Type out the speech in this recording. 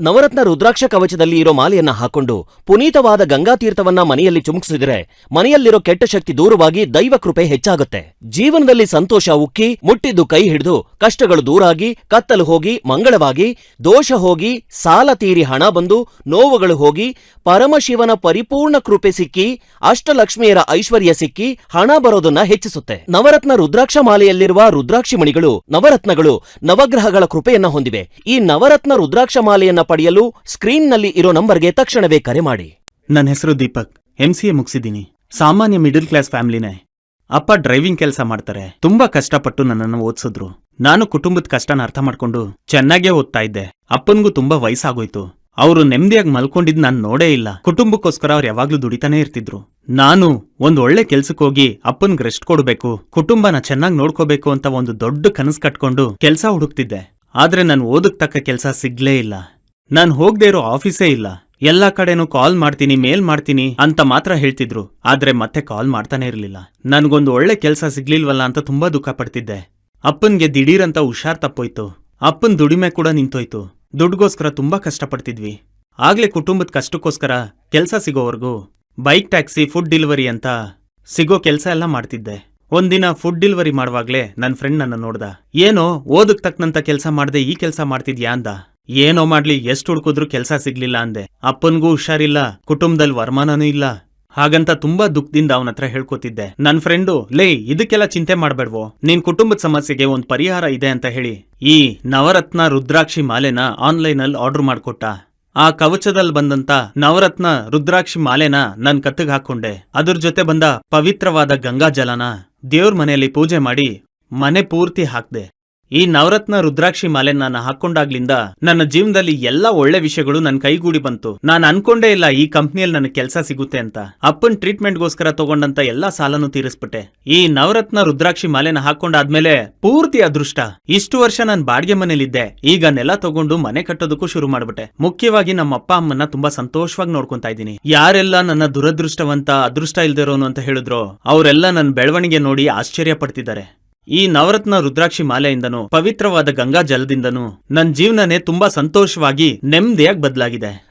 ನವರತ್ನ ರುದ್ರಾಕ್ಷ ಕವಚದಲ್ಲಿ ಇರೋ ಮಾಲೆಯನ್ನ ಹಾಕೊಂಡು ಪುನೀತವಾದ ಗಂಗಾತೀರ್ಥವನ್ನ ಮನೆಯಲ್ಲಿ ಚುಮುಕಿಸಿದರೆ ಮನೆಯಲ್ಲಿರೋ ಕೆಟ್ಟ ಶಕ್ತಿ ದೂರವಾಗಿ ದೈವ ಕೃಪೆ ಹೆಚ್ಚಾಗುತ್ತೆ. ಜೀವನದಲ್ಲಿ ಸಂತೋಷ ಉಕ್ಕಿ ಮುಟ್ಟಿದ್ದು ಕೈ ಹಿಡಿದು ಕಷ್ಟಗಳು ದೂರಾಗಿ ಕತ್ತಲು ಹೋಗಿ ಮಂಗಳವಾಗಿ ದೋಷ ಹೋಗಿ ಸಾಲ ತೀರಿ ಹಣ ಬಂದು ನೋವುಗಳು ಹೋಗಿ ಪರಮಶಿವನ ಪರಿಪೂರ್ಣ ಕೃಪೆ ಸಿಕ್ಕಿ ಅಷ್ಟಲಕ್ಷ್ಮಿಯರ ಐಶ್ವರ್ಯ ಸಿಕ್ಕಿ ಹಣ ಬರೋದನ್ನ ಹೆಚ್ಚಿಸುತ್ತೆ. ನವರತ್ನ ರುದ್ರಾಕ್ಷ ಮಾಲೆಯಲ್ಲಿರುವ ರುದ್ರಾಕ್ಷಿ ಮಣಿಗಳು ನವರತ್ನಗಳು ನವಗ್ರಹಗಳ ಕೃಪೆಯನ್ನ ಹೊಂದಿವೆ. ಈ ನವರತ್ನ ರುದ್ರಾಕ್ಷ ಮಾಲೆಯನ್ನ ಪಡೆಯಲು ಸ್ಕ್ರೀನ್ನಲ್ಲಿ ಇರೋ ನಂಬರ್ಗೆ ತಕ್ಷಣವೇ ಕರೆ ಮಾಡಿ. ನನ್ನ ಹೆಸರು ದೀಪಕ್. ಎಂ ಸಿ ಎ ಮುಗಿಸಿದ್ದೀನಿ. ಸಾಮಾನ್ಯ ಮಿಡಲ್ ಕ್ಲಾಸ್ ಫ್ಯಾಮಿಲಿನೇ. ಅಪ್ಪ ಡ್ರೈವಿಂಗ್ ಕೆಲಸ ಮಾಡ್ತಾರೆ. ತುಂಬಾ ಕಷ್ಟಪಟ್ಟು ನನ್ನನ್ನು ಓದಿಸಿದ್ರು. ನಾನು ಕುಟುಂಬದ ಕಷ್ಟನ ಅರ್ಥ ಮಾಡ್ಕೊಂಡು ಚೆನ್ನಾಗೇ ಓದ್ತಾ ಇದ್ದೆ. ಅಪ್ಪನ್ಗೂ ತುಂಬಾ ವಯಸ್ಸಾಗೋಯ್ತು. ಅವರು ನೆಮ್ಮದಿಯಾಗಿ ಮಲ್ಕೊಂಡಿದ್ ನಾನು ನೋಡೇ ಇಲ್ಲ. ಕುಟುಂಬಕ್ಕೋಸ್ಕರ ಅವ್ರು ಯಾವಾಗ್ಲೂ ದುಡಿತಾನೆ ಇರ್ತಿದ್ರು. ನಾನು ಒಂದ್ ಒಳ್ಳೆ ಕೆಲ್ಸಕ್ಕೆ ಹೋಗಿ ಅಪ್ಪನ್ಗ್ ರೆಸ್ಟ್ ಕೊಡ್ಬೇಕು, ಕುಟುಂಬನ ಚೆನ್ನಾಗಿ ನೋಡ್ಕೋಬೇಕು ಅಂತ ಒಂದು ದೊಡ್ಡ ಕನಸು ಕಟ್ಕೊಂಡು ಕೆಲಸ ಹುಡುಕ್ತಿದ್ದೆ. ಆದ್ರೆ ನಾನು ಓದಕ್ ತಕ್ಕ ಕೆಲಸ ಸಿಗ್ಲೇ ಇಲ್ಲ. ನಾನ್ ಹೋಗ್ದೇ ಇರೋ ಆಫೀಸೇ ಇಲ್ಲ. ಎಲ್ಲಾ ಕಡೆನೂ ಕಾಲ್ ಮಾಡ್ತೀನಿ, ಮೇಲ್ ಮಾಡ್ತೀನಿ ಅಂತ ಮಾತ್ರ ಹೇಳ್ತಿದ್ರು. ಆದ್ರೆ ಮತ್ತೆ ಕಾಲ್ ಮಾಡ್ತಾನೆ ಇರ್ಲಿಲ್ಲ. ನನ್ಗೊಂದು ಒಳ್ಳೆ ಕೆಲ್ಸ ಸಿಗ್ಲಿಲ್ವಲ್ಲ ಅಂತ ತುಂಬಾ ದುಃಖ ಪಡ್ತಿದ್ದೆ. ಅಪ್ಪನ್ಗೆ ದಿಢೀರಂತ ಹುಷಾರ್ ತಪ್ಪೋಯ್ತು. ಅಪ್ಪನ್ ದುಡಿಮೆ ಕೂಡ ನಿಂತೋಯ್ತು. ದುಡ್ಗೋಸ್ಕರ ತುಂಬಾ ಕಷ್ಟಪಡ್ತಿದ್ವಿ. ಆಗ್ಲೇ ಕುಟುಂಬದ ಕಷ್ಟಕ್ಕೋಸ್ಕರ ಕೆಲ್ಸ ಸಿಗೋವರೆಗೂ ಬೈಕ್, ಟ್ಯಾಕ್ಸಿ, ಫುಡ್ ಡೆಲಿವರಿ ಅಂತ ಸಿಗೋ ಕೆಲ್ಸ ಎಲ್ಲ ಮಾಡ್ತಿದ್ದೆ. ಒಂದಿನ ಫುಡ್ ಡೆಲಿವರಿ ಮಾಡುವಾಗ್ಲೇ ನನ್ ಫ್ರೆಂಡ್ ನನ್ನ ನೋಡ್ದ, ಏನೋ, ಓದಕ್ ತಕ್ಕನಂತ ಕೆಲ್ಸ ಮಾಡ್ದೆ, ಈ ಕೆಲ್ಸ ಮಾಡ್ತಿದ್ಯಾ? ಅಂದ. ಏನೋ ಮಾಡ್ಲಿ, ಎಷ್ಟ್ ಹುಡ್ಕುದ್ರು ಕೆಲ್ಸ ಸಿಗ್ಲಿಲ್ಲ ಅಂದೆ. ಅಪ್ಪನ್ಗೂ ಹುಷಾರಿಲ್ಲ ಕುಟುಂಬದಲ್ಲಿ ವರಮಾನನೂ ಇಲ್ಲ. ಹಾಗಂತ ತುಂಬಾ ದುಃಖದಿಂದ ಅವನ ಹತ್ರ ಹೇಳ್ಕೊತಿದ್ದೆ. ನನ್ ಫ್ರೆಂಡು, ಲೇ, ಇದಕ್ಕೆಲ್ಲ ಚಿಂತೆ ಮಾಡ್ಬೇಡ್ವೋ. ನಿನ್ ಕುಟುಂಬದ ಸಮಸ್ಯೆಗೆ ಒಂದ್ ಪರಿಹಾರ ಇದೆ ಅಂತ ಹೇಳಿ. ಈ ನವರತ್ನ ರುದ್ರಾಕ್ಷಿ ಮಾಲೆನ ಆನ್ಲೈನ್ ಅಲ್ಲಿ ಆರ್ಡರ್ ಮಾಡ್ಕೊಟ್ಟ. ಆ ಕವಚದಲ್ಲಿ ಬಂದಂತ ನವರತ್ನ ರುದ್ರಾಕ್ಷಿ ಮಾಲೆನ ನನ್ ಕತ್ತಿಗೆ ಹಾಕೊಂಡೆ ಅದ್ರ ಜೊತೆ ಬಂದ ಪವಿತ್ರವಾದ ಗಂಗಾ ಜಲನ ದೇವ್ರ ಮನೆಯಲ್ಲಿ ಪೂಜೆ ಮಾಡಿ ಮನೆ ಪೂರ್ತಿ ಹಾಕ್ದೆ. ಈ ನವರತ್ನ ರುದ್ರಾಕ್ಷಿ ಮಾಲೆ ನಾನು ಹಾಕೊಂಡಾಗ್ಲಿಂದ ನನ್ನ ಜೀವನದಲ್ಲಿ ಎಲ್ಲಾ ಒಳ್ಳೆ ವಿಷಯಗಳು ನನ್ನ ಕೈಗೂಡಿ ಬಂತು. ನಾನು ಅನ್ಕೊಂಡೇ ಇಲ್ಲ ಈ ಕಂಪ್ನಿಯಲ್ಲಿ ನನಗೆ ಕೆಲಸ ಸಿಗುತ್ತೆ ಅಂತ. ಅಪ್ಪನ್ ಟ್ರೀಟ್ಮೆಂಟ್ಗೋಸ್ಕರ ತಗೊಂಡಂತ ಎಲ್ಲಾ ಸಾಲನು ತೀರಿಸ್ಬಿಟ್ಟೆ. ಈ ನವರತ್ನ ರುದ್ರಾಕ್ಷಿ ಮಾಲೆನ ಹಾಕೊಂಡಾದ್ಮೇಲೆ ಪೂರ್ತಿ ಅದೃಷ್ಟ. ಇಷ್ಟು ವರ್ಷ ನಾನು ಬಾಡಿಗೆ ಮನೇಲಿದ್ದೆ. ಈಗ ನೆಲ ತಗೊಂಡು ಮನೆ ಕಟ್ಟೋದಕ್ಕೂ ಶುರು ಮಾಡ್ಬಿಟ್ಟೆ. ಮುಖ್ಯವಾಗಿ ನಮ್ಮ ಅಪ್ಪ ಅಮ್ಮನ್ನ ತುಂಬಾ ಸಂತೋಷವಾಗಿ ನೋಡ್ಕೊಂತಾ ಇದ್ದೀನಿ. ಯಾರೆಲ್ಲ ನನ್ನ ದುರದೃಷ್ಟವಂತ, ಅದೃಷ್ಟ ಇಲ್ದಿರೋನು ಅಂತ ಹೇಳಿದ್ರು, ಅವರೆಲ್ಲ ನನ್ನ ಬೆಳವಣಿಗೆ ನೋಡಿ ಆಶ್ಚರ್ಯ ಪಡ್ತಿದ್ದಾರೆ. ಈ ನವರತ್ನ ರುದ್ರಾಕ್ಷಿ ಮಾಲೆಯಿಂದನು ಪವಿತ್ರವಾದ ಗಂಗಾ ಜಲದಿಂದನೂ ನನ್ ಜೀವನನೇ ತುಂಬಾ ಸಂತೋಷವಾಗಿ ನೆಮ್ಮದಿಯಾಗಿ ಬದಲಾಗಿದೆ.